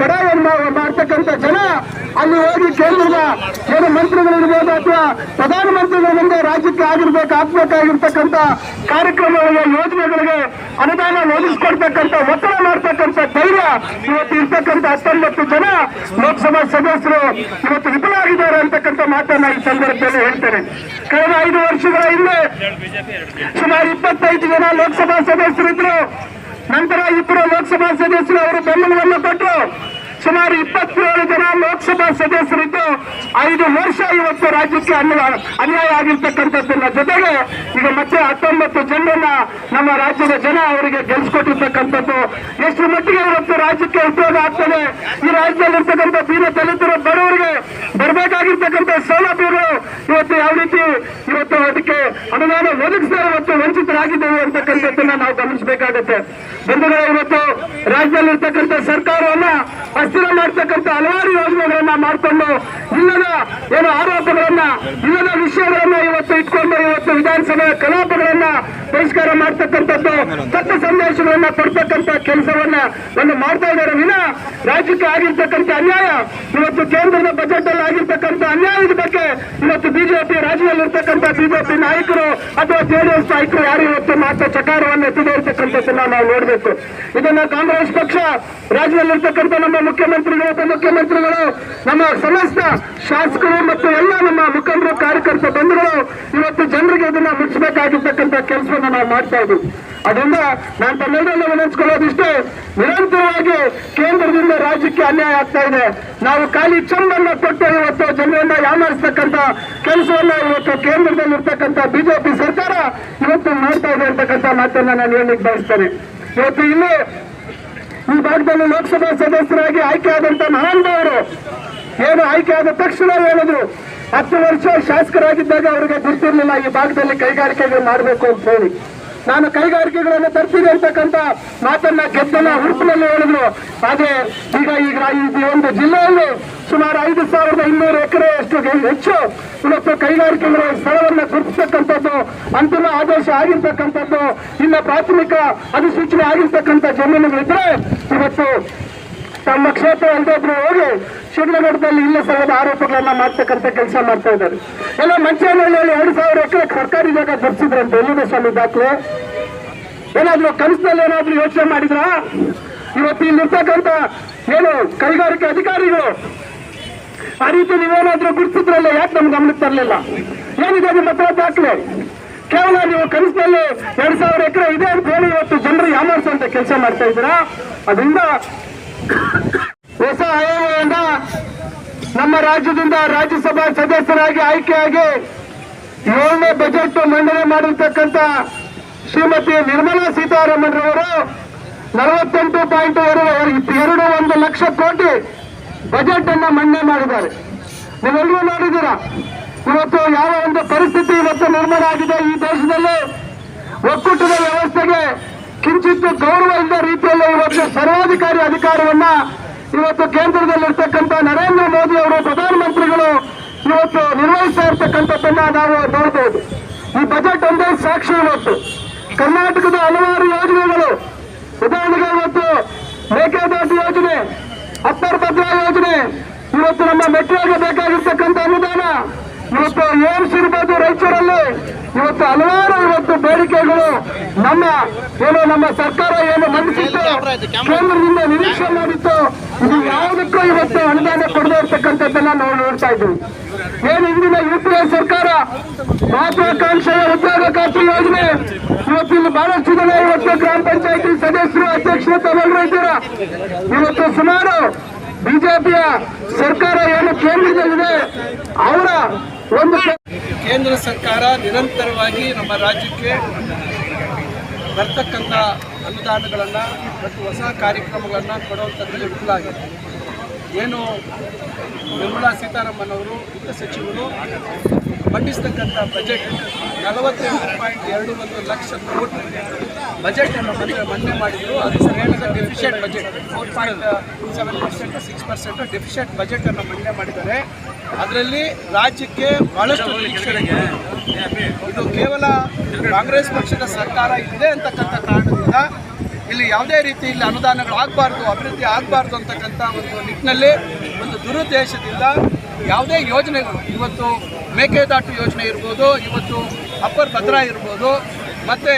ಪಡಾಯನ್ನು ಮಾಡ್ತಕ್ಕಂಥ ಜನ ಅಲ್ಲಿ ಹೋಗಿ ಕೇಂದ್ರದ ಏನು ಮಂತ್ರಿಗಳಿರ್ಬೋದು ಅಥವಾ ಪ್ರಧಾನಮಂತ್ರಿಗಳ ಮುಂದೆ ರಾಜ್ಯಕ್ಕೆ ಆಗಿರ್ಬೇಕು, ಆಗ್ಬೇಕಾಗಿರ್ತಕ್ಕಂಥ ಕಾರ್ಯಕ್ರಮಗಳಿಗೆ, ಯೋಜನೆಗಳಿಗೆ ಅನುದಾನ ಒದಗಿಸ್ಕೊಡ್ತಕ್ಕಂಥ, ಒತ್ತಡ ಮಾಡ್ತಕ್ಕಂಥ ಧೈರ್ಯ ಇವತ್ತು ಇರ್ತಕ್ಕಂಥ ಹತ್ತೊಂಬತ್ತು ಜನ ಲೋಕಸಭಾ ಸದಸ್ಯರು ಇವತ್ತು ವಿಫಲಾಗಿದ್ದಾರೆ ಅಂತಕ್ಕಂಥ ಮಾತನ್ನ ಈ ಸಂದರ್ಭದಲ್ಲಿ ಹೇಳ್ತೇನೆ. ಕಳೆದ ಐದು ವರ್ಷಗಳ ಹಿಂದೆ ಸುಮಾರು ಇಪ್ಪತ್ತೈದು ಜನ ಲೋಕಸಭಾ ಸದಸ್ಯರಿದ್ರು. ನಂತರ ಇಬ್ಬರು ಲೋಕಸಭಾ ಸದಸ್ಯರು ಅವರು ಬೆಂಬಲವನ್ನು ಕೊಟ್ಟರು ಸುಮಾರು ಇಪ್ಪತ್ತೇಳು ಜನ ಲೋಕಸಭಾ ಸದಸ್ಯರಿದ್ದು ಐದು ವರ್ಷ ಇವತ್ತು ರಾಜ್ಯಕ್ಕೆ ಅನ್ಯಾಯ ಅನ್ಯಾಯ ಆಗಿರ್ತಕ್ಕಂಥದ್ದನ್ನ ಜೊತೆಗೆ ಈಗ ಮತ್ತೆ ಹತ್ತೊಂಬತ್ತು ಜನರನ್ನ ನಮ್ಮ ರಾಜ್ಯದ ಜನ ಅವರಿಗೆ ಗೆಲ್ಸ್ಕೊಟ್ಟಿರ್ತಕ್ಕಂಥದ್ದು. ಎಷ್ಟು ಮಟ್ಟಿಗೆ ಇವತ್ತು ರಾಜ್ಯಕ್ಕೆ ಉಪಯೋಗ ಆಗ್ತದೆ? ಈ ರಾಜ್ಯದಲ್ಲಿರ್ತಕ್ಕಂಥ ಬೀರ ದಲಿತರು ಬಡವರಿಗೆ ಬರಬೇಕಾಗಿರ್ತಕ್ಕಂಥ ಸೌಲಭ್ಯಗಳು ಇವತ್ತು ಯಾವ ರೀತಿ ಇವತ್ತು ಅದಕ್ಕೆ ಅನುದಾನ ಒದಗಿಸಿದ ಇವತ್ತು ವಂಚಿತರಾಗಿದ್ದೇವೆ ಅಂತಕ್ಕಂಥದ್ದನ್ನ ನಾವು ಗಮನಿಸಬೇಕಾಗತ್ತೆ. ಬಂಧುಗಳೇ, ಇವತ್ತು ರಾಜ್ಯದಲ್ಲಿರ್ತಕ್ಕಂಥ ಸರ್ಕಾರವನ್ನ ಅಸ್ಥಿರ ಮಾಡ್ತಕ್ಕಂಥ ಹಲವಾರು ಯೋಜನೆಗಳನ್ನ ಮಾಡಿಕೊಂಡು ಇಲ್ಲದ ಏನು ಆರೋಪಗಳನ್ನ, ಇಲ್ಲದ ವಿಷಯಗಳನ್ನ ಇವತ್ತು ಇಟ್ಕೊಂಡು ಇವತ್ತು ವಿಧಾನಸಭೆ ಕಲಾಪಗಳನ್ನ ಬಹಿಷ್ಕಾರ ಮಾಡ್ತಕ್ಕಂಥದ್ದು, ಸತ್ಯ ಸಂದೇಶಗಳನ್ನ ಕೊಡ್ತಕ್ಕಂಥ ಕೆಲಸವನ್ನ ಒಂದು ಮಾಡ್ತಾ ಇದ್ದಾರೆ. ವಿನ, ರಾಜ್ಯಕ್ಕೆ ಆಗಿರ್ತಕ್ಕಂಥ ಅನ್ಯಾಯ, ಇವತ್ತು ಕೇಂದ್ರದ ಬಜೆಟ್ ಅಲ್ಲಿ ಆಗಿರ್ತಕ್ಕಂಥ ಅನ್ಯಾಯದ ಬಗ್ಗೆ ಇವತ್ತು ಬಿಜೆಪಿ ರಾಜ್ಯದಲ್ಲಿರ್ತಕ್ಕಂಥ ಬಿಜೆಪಿ ನಾಯಕರು ಅಥವಾ ಜೆಡಿಎಸ್ ನಾಯಕರು ಯಾರು ಇವತ್ತು ಮಾತ್ರ ಚಕಾರವನ್ನು ಎತ್ತಿದೆ ಇರ್ತಕ್ಕಂಥದ್ದನ್ನ ನಾವು ನೋಡಬೇಕು. ಇದನ್ನ ಕಾಂಗ್ರೆಸ್ ಪಕ್ಷ ರಾಜ್ಯದಲ್ಲಿರ್ತಕ್ಕಂಥ ನಮ್ಮ ಮುಖ್ಯಮಂತ್ರಿಗಳು, ಉಪಮುಖ್ಯಮಂತ್ರಿಗಳು, ನಮ್ಮ ಸಮಸ್ತ ಶಾಸಕರು ಮತ್ತು ಎಲ್ಲ ನಮ್ಮ ಮುಖಂಡರು, ಕಾರ್ಯಕರ್ತ ಬಂಧುಗಳು, ಇವತ್ತು ಜನರಿಗೆ ಇದನ್ನ ಮುಚ್ಚಬೇಕಾಗಿರ್ತಕ್ಕಂಥ ಕೆಲಸವನ್ನು ನಾವು ಮಾಡ್ತಾ ಇದ್ದೀವಿ. ಅದರಿಂದ ನಾನು ತಮ್ಮೆಲ್ಲರನ್ನ ನೆನೆಸ್ಕೊಳ್ಳೋದಿಷ್ಟು ನಿರಂತರವಾಗಿ ಕೇಂದ್ರದಿಂದ ರಾಜ್ಯಕ್ಕೆ ಅನ್ಯಾಯ ಆಗ್ತಾ ಇದೆ. ನಾವು ಖಾಲಿ ಚಂದನ್ನ ಕೊಟ್ಟು ಇವತ್ತು ಜನರನ್ನ ಯಾಮಾರಿಸ್ತಕ್ಕಂಥ ಕೆಲಸವನ್ನ ಇವತ್ತು ಕೇಂದ್ರದಲ್ಲಿರ್ತಕ್ಕಂಥ ಬಿಜೆಪಿ ಸರ್ಕಾರ ಇವತ್ತು ಮಾಡ್ತಾ ಇದೆ ಅಂತಕ್ಕಂಥ ಮಾತನ್ನ ನಾನು ಹೇಳಲಿಕ್ಕೆ ಬಯಸ್ತೇನೆ. ಇವತ್ತು ಇಲ್ಲಿ ಈ ಭಾಗದಲ್ಲಿ ಲೋಕಸಭಾ ಸದಸ್ಯರಾಗಿ ಆಯ್ಕೆ ಮಹಾನ್ ಮಹಾನುಭಾವರು ಏನು ಆಯ್ಕೆ ಆದ ತಕ್ಷಣ ಹೇಳಿದ್ರು. ಹತ್ತು ವರ್ಷ ಶಾಸಕರಾಗಿದ್ದಾಗ ಅವರಿಗೆ ಗೊತ್ತಿರಲಿಲ್ಲ, ಈ ಭಾಗದಲ್ಲಿ ಕೈಗಾರಿಕೆಗಳು ಮಾಡಬೇಕು ಅಂತ ಹೇಳಿ. ನಾನು ಕೈಗಾರಿಕೆಗಳನ್ನು ತರ್ತೀನಿ ಅಂತಕ್ಕಂಥ ಮಾತನ್ನ ಗೆದ್ದನ ಹುರುಪಿನಲ್ಲಿ ಹೇಳಿದ್ರು. ಆದ್ರೆ ಈಗ ಈಗ ಈ ಒಂದು ಜಿಲ್ಲೆಯಲ್ಲಿ ಸುಮಾರು ಐದು ಸಾವಿರದ ಇನ್ನೂರು ಎಕರೆಯಷ್ಟು ಹೆಚ್ಚು ಇವತ್ತು ಕೈಗಾರಿಕೆಗಳ ಸ್ಥಳವನ್ನು ಗುರುತಿಸತಕ್ಕಂಥದ್ದು, ಅಂತಿಮ ಆದೇಶ ಆಗಿರ್ತಕ್ಕಂಥದ್ದು, ಇನ್ನ ಪ್ರಾಥಮಿಕ ಅಧಿಸೂಚನೆ ಆಗಿರ್ತಕ್ಕಂಥ ಜಮೀನುಗಳಿದ್ರೆ ಇವತ್ತು ತಮ್ಮ ಕ್ಷೇತ್ರ ಅಲ್ದೊಬ್ರು ಹೋಗಿ ಶಿಡ್ಲಘಟ್ಟದಲ್ಲಿ ಇಲ್ಲ ಸಲ್ಲದ ಆರೋಪಗಳನ್ನ ಮಾಡ್ತಕ್ಕಂಥ ಕೆಲಸ ಮಾಡ್ತಾ ಇದ್ದಾರೆ. ಎಲ್ಲ ಮಂಚನಹಳ್ಳಿಯಲ್ಲಿ ಎರಡು ಸಾವಿರ ಎಕರೆ ಸರ್ಕಾರಿ ಜಾಗ ಧರಿಸಿದ್ರಂತೆ ಎಲ್ಲಿದೆ ಸ್ವಾಮಿ ದಾಖಲೆ? ಏನಾದ್ರು ಕನಸಿನಲ್ಲಿ ಏನಾದ್ರು ಯೋಚನೆ ಮಾಡಿದ್ರಾ? ಇವತ್ತು ಇಲ್ಲಿರ್ತಕ್ಕಂಥ ಏನು ಕೈಗಾರಿಕೆ ಅಧಿಕಾರಿಗಳು, ಆ ರೀತಿ ನೀವೇನಾದ್ರೂ ಗುರುತಿದ್ರಲ್ಲ ಯಾಕೆ ನಮ್ಗೆ ಗಮನಕ್ಕೆ ತರಲಿಲ್ಲ? ಏನಿದೆ ನಿಮ್ಮ ಹತ್ರ ದಾಖಲೆ? ಕೇವಲ ನೀವು ಕನಸಿನಲ್ಲಿ ಎರಡ್ ಸಾವಿರ ಎಕರೆ ಇದೆ ಅಂತ ಹೇಳಿ ಇವತ್ತು ಜನರು ಯಾಮಾರಿಸುವಂತ ಕೆಲಸ ಮಾಡ್ತಾ ಇದ್ದೀರಾ? ಅದರಿಂದ ಹೊಸ ಆಯೋಗದಿಂದ ನಮ್ಮ ರಾಜ್ಯದಿಂದ ರಾಜ್ಯಸಭಾ ಸದಸ್ಯರಾಗಿ ಆಯ್ಕೆಯಾಗಿ ಏಳನೇ ಬಜೆಟ್ ಮಂಡನೆ ಮಾಡಿರ್ತಕ್ಕಂಥ ಶ್ರೀಮತಿ ನಿರ್ಮಲಾ ಸೀತಾರಾಮನ್ ರವರು ನಲವತ್ತೆಂಟು ಪಾಯಿಂಟ್ ಎರಡು ಒಂದು ಲಕ್ಷ ಕೋಟಿ ಬಜೆಟ್ ಅನ್ನ ಮಂಡನೆ ಮಾಡಿದ್ದಾರೆ. ನೀವೆಲ್ಲರೂ ನೋಡಿದ್ದೀರಾ? ಇವತ್ತು ಯಾವ ಒಂದು ಪರಿಸ್ಥಿತಿ ಇವತ್ತು ನಿರ್ಮಾಣ ಆಗಿದೆ ಈ ದೇಶದಲ್ಲಿ? ಒಕ್ಕೂಟದ ವ್ಯವಸ್ಥೆಗೆ ಕಿಂಚಿತ್ತು ಗೌರವ ಇಲ್ಲದ ರೀತಿಯಲ್ಲಿ ಇವತ್ತು ಸರ್ವಾಧಿಕಾರಿ ಅಧಿಕಾರವನ್ನ ಇವತ್ತು ಕೇಂದ್ರದಲ್ಲಿರ್ತಕ್ಕಂಥ ನರೇಂದ್ರ ಮೋದಿ ಅವರು ಪ್ರಧಾನಮಂತ್ರಿಗಳು ಇವತ್ತು ನಿರ್ವಹಿಸ್ತಾ ಇರ್ತಕ್ಕಂಥದ್ದನ್ನ ನಾವು ನೋಡಬಹುದು ಈ ಬಜೆಟ್ ಒಂದೇ ಸಾಕ್ಷಿ ಇವತ್ತು. ಕರ್ನಾಟಕದ ಹಲವಾರು ಯೋಜನೆಗಳು. ಉದಾಹರಣೆಗೆ ಇವತ್ತು ಮೇಕೆದಾಟು ಯೋಜನೆ, ಅಪ್ಪರ್ ಭದ್ರಾ ಯೋಜನೆ, ಇವತ್ತು ನಮ್ಮ ಮೆಟ್ರೋಗೆ ಬೇಕಾಗಿರ್ತಕ್ಕಂಥ ಅನುದಾನ ಇವತ್ತು ಏರಿಸಿರ್ಬೋದು ರಾಯಚೂರಲ್ಲಿ ಇವತ್ತು ಹಲವಾರು ಇವತ್ತು ಬೇಡಿಕೆಗಳು ನಮ್ಮ ಏನು ನಮ್ಮ ಸರ್ಕಾರ ಏನು ಮಂಡಿಸಿತ್ತು, ಕೇಂದ್ರದಿಂದ ನಿರೀಕ್ಷೆ ಮಾಡಿತ್ತು, ಇದು ಯಾವುದಕ್ಕೂ ಇವತ್ತು ಅನುದಾನ ಕೊಡದೇ ಇರ್ತಕ್ಕಂಥದ್ದನ್ನ ನಾವು ನೋಡ್ತಾ ಇದ್ದೀವಿ. ಏನು ಇಂದಿನ ಯು ಪಿ ಎ ಸರ್ಕಾರ ಮಹತ್ವಾಕಾಂಕ್ಷೆಯ ಉದ್ಯೋಗ ಖಾತ್ರಿ ಯೋಜನೆ, ಇವತ್ತು ಇಲ್ಲಿ ಬಹಳಷ್ಟು ಜನ ಇವತ್ತು ಗ್ರಾಮ ಪಂಚಾಯತಿ ಸದಸ್ಯರು, ಅಧ್ಯಕ್ಷರು ತಗೊಂಡ್ರು ಇದ್ದೀರಾ? ಇವತ್ತು ಸುಮಾರು ಬಿಜೆಪಿಯ ಸರ್ಕಾರ ಏನು ಕೇಂದ್ರದಲ್ಲಿದೆ, ಅವರ ಕೇಂದ್ರ ಸರ್ಕಾರ ನಿರಂತರವಾಗಿ ನಮ್ಮ ರಾಜ್ಯಕ್ಕೆ ಬರ್ತಕ್ಕಂಥ ಅನುದಾನಗಳನ್ನು ಮತ್ತು ಹೊಸ ಕಾರ್ಯಕ್ರಮಗಳನ್ನು ಕೊಡುವಂಥದ್ರಲ್ಲಿ ವಿಫಲಾಗಿದೆ ಏನು ನಿರ್ಮಲಾ ಸೀತಾರಾಮನ್ ಅವರು ವಿತ್ತ ಸಚಿವರು ಮಂಡಿಸ್ತಕ್ಕಂಥ ಬಜೆಟ್ ನಲವತ್ತೆಂಟು ಪಾಯಿಂಟ್ ಎರಡು ಒಂದು ಲಕ್ಷ ಕೋಟಿ ಬಜೆಟನ್ನು ಮಂಡನೆ ಮಂಡನೆ ಮಾಡಿದ್ರು. ಅದು ಸರಿಯಾದ deficient budget four point seven percent six percent deficient ಬಜೆಟನ್ನು ಮಂಡನೆ ಮಾಡಿದ್ದಾರೆ. ಅದರಲ್ಲಿ ರಾಜ್ಯಕ್ಕೆ ಬಹಳಷ್ಟು ನಿರೀಕ್ಷಣೆಗೆ ಇದು ಕೇವಲ ಕಾಂಗ್ರೆಸ್ ಪಕ್ಷದ ಸರ್ಕಾರ ಇದೆ ಅಂತಕ್ಕಂಥ ಕಾರಣದಿಂದ ಇಲ್ಲಿ ಯಾವುದೇ ರೀತಿ ಇಲ್ಲಿ ಅನುದಾನಗಳು ಆಗಬಾರ್ದು, ಅಭಿವೃದ್ಧಿ ಆಗಬಾರ್ದು ಅಂತಕ್ಕಂಥ ಒಂದು ನಿಟ್ಟಿನಲ್ಲಿ ಒಂದು ದುರುದ್ದೇಶದಿಂದ ಯಾವುದೇ ಯೋಜನೆಗಳು, ಇವತ್ತು ಮೇಕೆದಾಟು ಯೋಜನೆ ಇರ್ಬೋದು, ಇವತ್ತು ಅಪ್ಪರ್ ಭದ್ರಾ ಇರ್ಬೋದು, ಮತ್ತು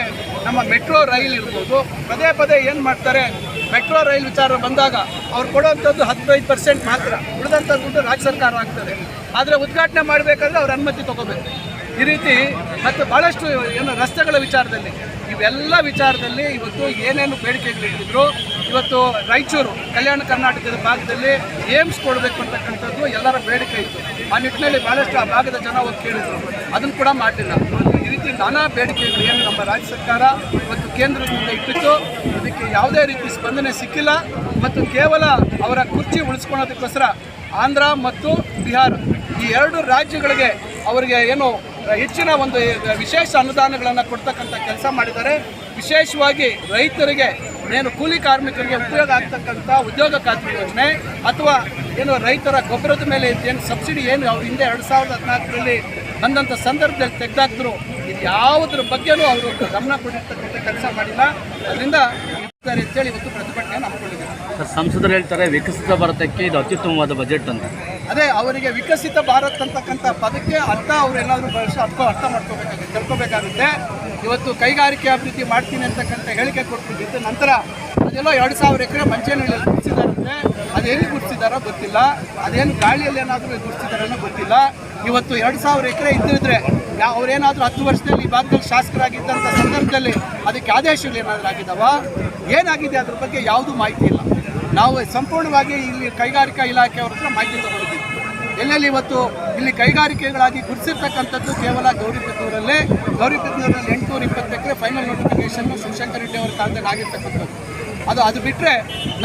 ನಮ್ಮ ಮೆಟ್ರೋ ರೈಲ್ ಇರ್ಬೋದು, ಪದೇ ಪದೇ ಏನು ಮಾಡ್ತಾರೆ ಮೆಟ್ರೋ ರೈಲ್ ವಿಚಾರ ಬಂದಾಗ ಅವ್ರು ಕೊಡುವಂಥದ್ದು ಹದಿನೈದು ಪರ್ಸೆಂಟ್ ಮಾತ್ರ. ಉಳಿದಂಥ ದುಡ್ಡು ರಾಜ್ಯ ಸರ್ಕಾರ ಆಗ್ತದೆ ಆದರೆ ಉದ್ಘಾಟನೆ ಮಾಡಬೇಕಾದ್ರೆ ಅವ್ರ ಅನುಮತಿ ತಗೋಬೇಕು. ಈ ರೀತಿ ಮತ್ತು ಭಾಳಷ್ಟು ಏನು ರಸ್ತೆಗಳ ವಿಚಾರದಲ್ಲಿ, ಇವೆಲ್ಲ ವಿಚಾರದಲ್ಲಿ ಇವತ್ತು ಏನೇನು ಬೇಡಿಕೆಗಳು ಇಟ್ಟಿದ್ರು ಇವತ್ತು ರಾಯಚೂರು, ಕಲ್ಯಾಣ ಕರ್ನಾಟಕದ ಭಾಗದಲ್ಲಿ ಏಮ್ಸ್ ಕೊಡಬೇಕು ಅಂತಕ್ಕಂಥದ್ದು ಎಲ್ಲರ ಬೇಡಿಕೆ ಇತ್ತು. ಆ ನಿಟ್ಟಿನಲ್ಲಿ ಭಾಳಷ್ಟು ಆ ಭಾಗದ ಜನ ಒಂದು ಕೇಳಿದ್ರು. ಅದನ್ನು ಕೂಡ ಮಾಡಲಿಲ್ಲ. ಈ ರೀತಿ ನಾನಾ ಬೇಡಿಕೆಗಳು ಏನು ನಮ್ಮ ರಾಜ್ಯ ಸರ್ಕಾರ ಇವತ್ತು ಕೇಂದ್ರದಿಂದ ಇಟ್ಟಿತ್ತು. ಅದಕ್ಕೆ ಯಾವುದೇ ರೀತಿ ಸ್ಪಂದನೆ ಸಿಕ್ಕಿಲ್ಲ ಮತ್ತು ಕೇವಲ ಅವರ ಕುರ್ಚಿ ಉಳಿಸ್ಕೊಳ್ಳೋದಕ್ಕೋಸ್ಕರ ಆಂಧ್ರ ಮತ್ತು ಬಿಹಾರ ಈ ಎರಡು ರಾಜ್ಯಗಳಿಗೆ ಅವರಿಗೆ ಏನು ಹೆಚ್ಚಿನ ಒಂದು ವಿಶೇಷ ಅನುದಾನಗಳನ್ನು ಕೊಡ್ತಕ್ಕಂಥ ಕೆಲಸ ಮಾಡಿದ್ದಾರೆ. ವಿಶೇಷವಾಗಿ ರೈತರಿಗೆ ಏನು ಕೂಲಿ ಕಾರ್ಮಿಕರಿಗೆ ಉಪಯೋಗ ಆಗ್ತಕ್ಕಂಥ ಉದ್ಯೋಗ ಖಾತ್ರಿ ಯೋಜನೆ ಅಥವಾ ಏನು ರೈತರ ಗೊಬ್ಬರದ ಮೇಲೆ ಏನು ಸಬ್ಸಿಡಿ ಏನು ಅವ್ರು ಹಿಂದೆ ಎರಡು ಸಾವಿರದ ಹದಿನಾಲ್ಕರಲ್ಲಿ ಬಂದಂಥ ಸಂದರ್ಭದಲ್ಲಿ ತೆಗೆದಾಕಿದ್ರು ಇದು ಯಾವುದ್ರ ಬಗ್ಗೆನೂ ಅವರು ಗಮನ ಕೊಟ್ಟಿರ್ತಕ್ಕಂಥ ಕೆಲಸ ಮಾಡಿಲ್ಲ. ಅದರಿಂದ ಸಂಸದರು ಹೇಳ್ತಾರೆ ವಿಕಸಿತ ಭಾರತಕ್ಕೆ ಇದು ಅತ್ಯುತ್ತಮವಾದ ಬಜೆಟ್ ಅಂತ. ಅದೇ, ಅವರಿಗೆ ವಿಕಸಿತ ಭಾರತ್ ಅಂತಕ್ಕಂಥ ಪದಕ್ಕೆ ಅರ್ಥ ಅವ್ರು ಏನಾದರೂ ಬಳಸಿ, ಅರ್ಥ ಅರ್ಥ ಮಾಡ್ಕೋಬೇಕಾಗುತ್ತೆ, ತಿಳ್ಕೊಬೇಕಾಗುತ್ತೆ. ಇವತ್ತು ಕೈಗಾರಿಕೆ ಅಭಿವೃದ್ಧಿ ಮಾಡ್ತೀನಿ ಅಂತಕ್ಕಂಥ ಹೇಳಿಕೆ ಕೊಟ್ಬಿಟ್ಟಿದ್ದು ನಂತರ ಅದೆಲ್ಲ ಎರಡು ಸಾವಿರ ಎಕರೆ ಮಂಚೇನಹಳ್ಳಿ ಅದು ಎಲ್ಲಿ ಗುರುತಿದಾರೋ ಗೊತ್ತಿಲ್ಲ. ಅದೇನು ಗಾಳಿಯಲ್ಲಿ ಏನಾದರೂ ಗುಡಿಸಿದಾರೋ ಗೊತ್ತಿಲ್ಲ. ಇವತ್ತು ಎರಡು ಸಾವಿರ ಎಕರೆ ಇದ್ದಿದ್ರೆ ಯಾ- ಅವ್ರೇನಾದರೂ ಹತ್ತು ವರ್ಷದಲ್ಲಿ ಈ ಭಾಗದಲ್ಲಿ ಶಾಸಕರಾಗಿದ್ದಂಥ ಸಂದರ್ಭದಲ್ಲಿ ಅದಕ್ಕೆ ಆದೇಶಗಳು ಏನಾದರೂ ಆಗಿದ್ದಾವ? ಏನಾಗಿದೆ ಅದ್ರ ಬಗ್ಗೆ ಯಾವುದೂ ಮಾಹಿತಿ ಇಲ್ಲ. ನಾವು ಸಂಪೂರ್ಣವಾಗಿ ಇಲ್ಲಿ ಕೈಗಾರಿಕಾ ಇಲಾಖೆಯವರ ಹತ್ರ ಮಾಹಿತಿ ತಗೊಂಡಿದ್ದೀವಿ. ಎಲ್ಲೆಲ್ಲಿ ಇವತ್ತು ಇಲ್ಲಿ ಕೈಗಾರಿಕೆಗಳಾಗಿ ಗುರುತಿಸಿರ್ತಕ್ಕಂಥದ್ದು ಕೇವಲ ಗೌರಿಬಿದನೂರಲ್ಲೇ ಗೌರಿಪತ್ನೂರಲ್ಲಿ ಎಂಟುನೂರ ಇಪ್ಪತ್ತೆಕರೆ ಫೈನಲ್ ನೋಟಿಫಿಕೇಶನ್ ಶಿವಶಂಕರ ರೆಡ್ಡಿ ಅವರ ಕಾಲದಲ್ಲಿ ಆಗಿರ್ತಕ್ಕಂಥದ್ದು. ಅದು ಅದು ಬಿಟ್ಟರೆ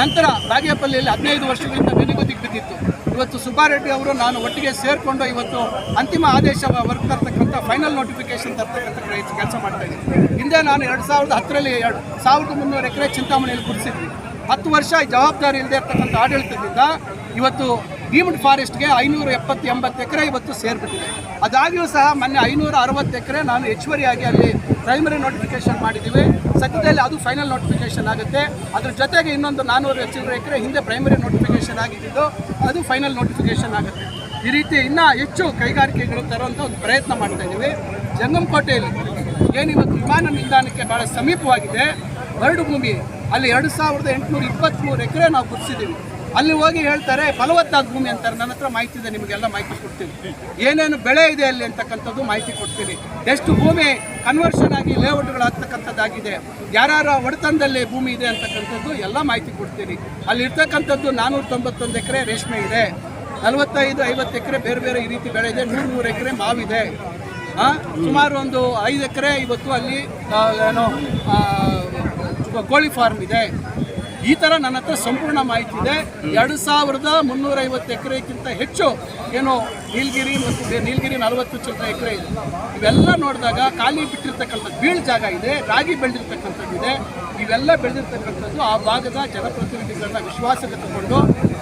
ನಂತರ ಬಾಗೇಪಲ್ಲಿಯಲ್ಲಿ ಹದಿನೈದು ವರ್ಷಗಳಿಂದ ಬೆನ್ನುಗುದಿಗೆ ಬಿದ್ದಿತ್ತು. ಇವತ್ತು ಸುಬ್ಬಾರೆಡ್ಡಿ ಅವರು ನಾನು ಒಟ್ಟಿಗೆ ಸೇರಿಕೊಂಡು ಇವತ್ತು ಅಂತಿಮ ಆದೇಶ ವರ್ಕ್ ತರ್ತಕ್ಕಂಥ ಫೈನಲ್ ನೋಟಿಫಿಕೇಶನ್ ತರ್ತಕ್ಕಂಥ ಕೆಲಸ ಮಾಡ್ತಾ ಇದ್ದೀನಿ. ಹಿಂದೆ ನಾನು ಎರಡು ಸಾವಿರದ ಹತ್ತರಲ್ಲಿ ಎರಡು ಸಾವಿರದ ಮುನ್ನೂರು ಎಕರೆ ಚಿಂತಾಮಣಿಯಲ್ಲಿ ಗುರುತಿಸಿದ್ವಿ. ಹತ್ತು ವರ್ಷ ಜವಾಬ್ದಾರಿ ಇಲ್ಲದೆ ಇರ್ತಕ್ಕಂಥ ಆಡಳಿತದಿಂದ ಇವತ್ತು ಡೀಮ್ಡ್ ಫಾರೆಸ್ಟ್ಗೆ ಐನೂರ ಎಪ್ಪತ್ತು ಎಂಬತ್ತು ಎಕರೆ ಇವತ್ತು ಸೇರಿಬಿಟ್ಟಿದೆ. ಅದಾಗಿಯೂ ಸಹ ಮೊನ್ನೆ ಐನೂರ ಅರವತ್ತು ಎಕರೆ ನಾನು ಹೆಚ್ಚುವರಿಯಾಗಿ ಅಲ್ಲಿ ಪ್ರೈಮರಿ ನೋಟಿಫಿಕೇಶನ್ ಮಾಡಿದ್ದೀವಿ. ಸದ್ಯದಲ್ಲಿ ಅದು ಫೈನಲ್ ನೋಟಿಫಿಕೇಶನ್ ಆಗುತ್ತೆ. ಅದ್ರ ಜೊತೆಗೆ ಇನ್ನೊಂದು ನಾನ್ನೂರು ಚಿಲ್ಲರೆ ಎಕರೆ ಹಿಂದೆ ಪ್ರೈಮರಿ ನೋಟಿಫಿಕೇಶನ್ ಆಗಿದ್ದು ಅದು ಫೈನಲ್ ನೋಟಿಫಿಕೇಶನ್ ಆಗುತ್ತೆ. ಈ ರೀತಿ ಇನ್ನೂ ಹೆಚ್ಚು ಕೈಗಾರಿಕೆಗಳು ತರುವಂಥ ಒಂದು ಪ್ರಯತ್ನ ಮಾಡ್ತಾ ಇದ್ದೀವಿ. ಜಂಗಮಕೋಟೆಯಲ್ಲಿ ಏನಿವತ್ತು ವಿಮಾನ ನಿಲ್ದಾಣಕ್ಕೆ ಭಾಳ ಸಮೀಪವಾಗಿದೆ. ಬರಡು ಭೂಮಿ ಅಲ್ಲಿ ಎರಡು ಸಾವಿರದ ಎಂಟುನೂರ ಇಪ್ಪತ್ತ್ಮೂರು ಎಕರೆ ನಾವು ಗುರ್ಸಿದ್ದೀವಿ. ಅಲ್ಲಿ ಹೋಗಿ ಹೇಳ್ತಾರೆ, ಫಲವತ್ತಾದ ಭೂಮಿ ಅಂತಾರೆ. ನನ್ನ ಹತ್ರ ಮಾಹಿತಿ ಇದೆ, ನಿಮಗೆಲ್ಲ ಮಾಹಿತಿ ಕೊಡ್ತೀನಿ. ಏನೇನು ಬೆಳೆ ಇದೆ ಅಲ್ಲಿ ಅಂತಕ್ಕಂಥದ್ದು ಮಾಹಿತಿ ಕೊಡ್ತೀನಿ. ಎಷ್ಟು ಭೂಮಿ ಕನ್ವರ್ಷನ್ ಆಗಿ ಲೇಔಟ್ಗಳಾಗ್ತಕ್ಕಂಥದ್ದಾಗಿದೆ ಯಾರ್ಯಾರ ಒಡೆತನದಲ್ಲಿ ಭೂಮಿ ಇದೆ ಅಂತಕ್ಕಂಥದ್ದು ಎಲ್ಲ ಮಾಹಿತಿ ಕೊಡ್ತೀನಿ. ಅಲ್ಲಿ ಇರ್ತಕ್ಕಂಥದ್ದು ನಾನ್ನೂರ ತೊಂಬತ್ತೊಂದು ಎಕರೆ ರೇಷ್ಮೆ ಇದೆ. ನಲವತ್ತೈದು, ಐವತ್ತು ಎಕರೆ ಬೇರೆ ಬೇರೆ ಈ ರೀತಿ ಬೆಳೆ ಇದೆ. ನೂರು ನೂರು ಎಕರೆ ಮಾವಿದೆ. ಸುಮಾರು ಒಂದು ಐದು ಎಕರೆ ಇವತ್ತು ಅಲ್ಲಿ ಏನು ಕೋಳಿ ಫಾರ್ಮ್ ಇದೆ. ಈ ಥರ ನನ್ನ ಹತ್ರ ಸಂಪೂರ್ಣ ಮಾಹಿತಿ ಇದೆ. ಎರಡು ಸಾವಿರದ ಮುನ್ನೂರೈವತ್ತು ಎಕರೆಗಿಂತ ಹೆಚ್ಚು ಏನು ನೀಲಗಿರಿ ಮತ್ತು ನೀಲಗಿರಿ ನಲವತ್ತು ಚಿಲ್ಲರ ಎಕರೆ ಇದೆ. ಇವೆಲ್ಲ ನೋಡಿದಾಗ ಖಾಲಿ ಬಿಟ್ಟಿರ್ತಕ್ಕಂಥ ಬೀಳ್ ಜಾಗ ಇದೆ ರಾಗಿ ಬೆಳೆದಿರ್ತಕ್ಕಂಥದ್ದು ಇದೆ. ಇವೆಲ್ಲ ಬೆಳೆದಿರ್ತಕ್ಕಂಥದ್ದು ಆ ಭಾಗದ ಜನಪ್ರತಿನಿಧಿಗಳನ್ನ ವಿಶ್ವಾಸಕ್ಕೆ ತಗೊಂಡು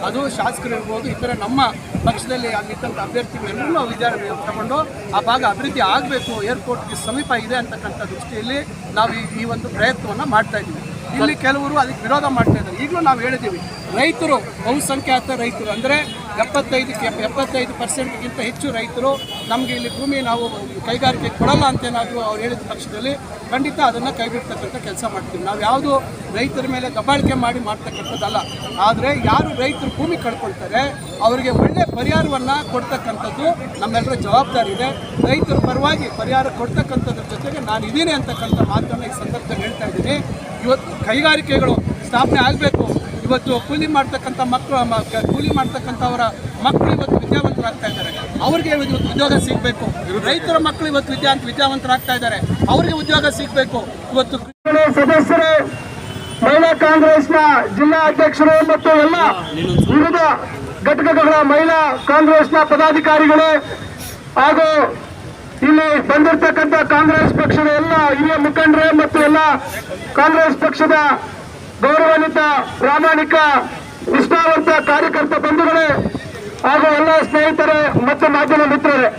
ಅದು ಶಾಸಕರಿರ್ಬೋದು ಇತರ ನಮ್ಮ ಪಕ್ಷದಲ್ಲಿ ಆಗಿರ್ತಕ್ಕಂಥ ಅಭ್ಯರ್ಥಿಗಳೆಲ್ಲರೂ ವಿಚಾರ ತಗೊಂಡು ಆ ಭಾಗ ಅಭಿವೃದ್ಧಿ ಆಗಬೇಕು, ಏರ್ಪೋರ್ಟ್ಗೆ ಸಮೀಪ ಇದೆ ಅಂತಕ್ಕಂಥ ದೃಷ್ಟಿಯಲ್ಲಿ ನಾವು ಈ ಒಂದು ಪ್ರಯತ್ನವನ್ನು ಮಾಡ್ತಾ ಇದ್ದೀವಿ. ಇಲ್ಲಿ ಕೆಲವರು ಅದಕ್ಕೆ ವಿರೋಧ ಮಾಡ್ತಾ ಇದ್ದಾರೆ. ಈಗಲೂ ನಾವು ಹೇಳಿದ್ದೀವಿ, ರೈತರು ಬಹುಸಂಖ್ಯಾತ ರೈತರು, ಅಂದರೆ ಎಪ್ಪತ್ತೈದು ಎಪ್ಪತ್ತೈದು ಪರ್ಸೆಂಟ್ಗಿಂತ ಹೆಚ್ಚು ರೈತರು ನಮಗೆ ಇಲ್ಲಿ ಭೂಮಿ ನಾವು ಕೈಗಾರಿಕೆ ಕೊಡಲ್ಲ ಅಂತೇನಾದರೂ ಅವ್ರು ಹೇಳಿದ ಪಕ್ಷದಲ್ಲಿ ಖಂಡಿತ ಅದನ್ನು ಕೈಬಿಡ್ತಕ್ಕಂಥ ಕೆಲಸ ಮಾಡ್ತೀವಿ. ನಾವು ಯಾವುದು ರೈತರ ಮೇಲೆ ದಬ್ಬಾಳಿಕೆ ಮಾಡಿ ಮಾಡ್ತಕ್ಕಂಥದ್ದಲ್ಲ. ಆದರೆ ಯಾರು ರೈತರು ಭೂಮಿ ಕಳ್ಕೊಳ್ತಾರೆ, ಅವರಿಗೆ ಒಳ್ಳೆಯ ಪರಿಹಾರವನ್ನು ಕೊಡ್ತಕ್ಕಂಥದ್ದು ನಮ್ಮೆಲ್ಲರ ಜವಾಬ್ದಾರಿ ಇದೆ. ರೈತರ ಪರವಾಗಿ ಪರಿಹಾರ ಕೊಡ್ತಕ್ಕಂಥದ್ರ ಜೊತೆಗೆ ನಾನು ಇದ್ದೀನಿ ಅಂತಕ್ಕಂಥ ಮಾತನ್ನು ಈ ಸಂದರ್ಭದಲ್ಲಿ ಹೇಳ್ತಾ ಇದ್ದೀನಿ. ಇವತ್ತು ಕೈಗಾರಿಕೆಗಳು ಸ್ಥಾಪನೆ ಆಗಬೇಕು. ಇವತ್ತು ಕೂಲಿ ಮಾಡ್ತಕ್ಕಂಥ ಮಕ್ಕಳು ಕೂಲಿ ಮಾಡ್ತಕ್ಕಂಥವರ ಮಕ್ಕಳು ಇವತ್ತು ವಿದ್ಯಾವಂತರಾಗ್ತಾ ಇದ್ದಾರೆ. ಅವ್ರಿಗೆ ಇವತ್ತು ಉದ್ಯೋಗ ಸಿಗಬೇಕು. ರೈತರ ಮಕ್ಕಳು ಇವತ್ತು ವಿದ್ಯಾ, ವಿದ್ಯಾವಂತರಾಗ್ತಾ ಇದ್ದಾರೆ. ಅವರಿಗೆ ಉದ್ಯೋಗ ಸಿಗಬೇಕು. ಇವತ್ತು ಸದಸ್ಯರು, ಮಹಿಳಾ ಕಾಂಗ್ರೆಸ್ನ ಜಿಲ್ಲಾ ಅಧ್ಯಕ್ಷರು ಮತ್ತು ಎಲ್ಲ ವಿವಿಧ ಘಟಕಗಳ ಮಹಿಳಾ ಕಾಂಗ್ರೆಸ್ನ ಪದಾಧಿಕಾರಿಗಳು ಹಾಗೂ ಇಲ್ಲಿ ಬಂದಿರತಕ್ಕಂಥ ಕಾಂಗ್ರೆಸ್ ಪಕ್ಷದ ಎಲ್ಲ ಹಿರಿಯ ಮುಖಂಡರು ಮತ್ತು ಎಲ್ಲ ಕಾಂಗ್ರೆಸ್ ಪಕ್ಷದ ಗೌರವಾನ್ವಿತ ಪ್ರಾಮಾಣಿಕ, ನಿಷ್ಠಾವಂತ ಕಾರ್ಯಕರ್ತ ಬಂಧುಗಳೇ ಹಾಗೂ ಎಲ್ಲ ಸ್ನೇಹಿತರೆ ಮತ್ತು ಮಾಧ್ಯಮ ಮಿತ್ರರೇ.